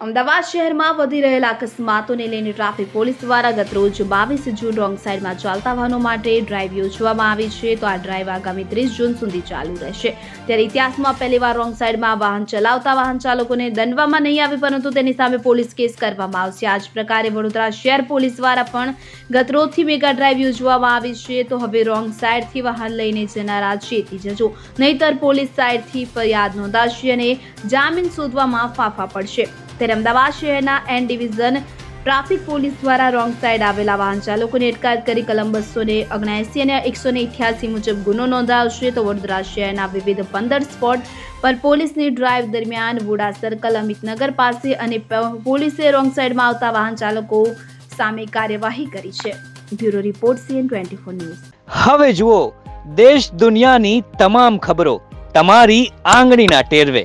અમદાવાદ શહેરમાં વધી રહેલા અકસ્માતોને લઈને ટ્રાફિક પોલીસ દ્વારા ગતરોજ બાવીસ જૂન રોંગ સાઈડમાં ચાલતા વાહનો માટે ડ્રાઈવ યોજવામાં આવી છે. તો આ ડ્રાઈવ આગામી ત્રીસ જૂન સુધી ચાલુ રહેશે. ત્યારે ઇતિહાસમાં પહેલીવાર રોંગ સાઈડમાં વાહન ચલાવતા વાહન ચાલકોને દંડવામાં નહીં આવે, પરંતુ તેની સામે પોલીસ કેસ કરવામાં આવશે. આ જ પ્રકારે વડોદરા શહેર પોલીસ દ્વારા પણ ગતરોજથી મેગા ડ્રાઈવ યોજવામાં આવી છે. તો હવે રોંગ સાઈડથી વાહન લઈને જનારા ચેતી જજો નહીતર પોલીસ સાઈડથી ફરિયાદ નોંધાશે અને જામીન શોધવામાં ફાફા પડશે. ત્યારે અમદાવાદ શહેરના એન ડિવિઝન ટ્રાફિક પોલીસ દ્વારા રોંગ સાઈડ આવેલા વાહન ચાલકોને અટકાયત કરી કલમ બસો ને ઓગણસી અને એકસો ને ઇઠ્યાસી મુજબ ગુનો નોંધાવશે તો વડોદરા શહેરના વિવિધ પંદર સ્પોટ પર પોલીસની ડ્રાઈવ દરમિયાન વુડા સર્કલ અમિતનગર પાસે અને પોલીસે રોંગ સાઈડમાં આવતા વાહન ચાલકો સામે કાર્યવાહી કરી છે. Bureau report CN twenty four news. હવે જુઓ, દેશ દુનિયાની તમામ ખબરો તમારી આંગળીના ટેરવે.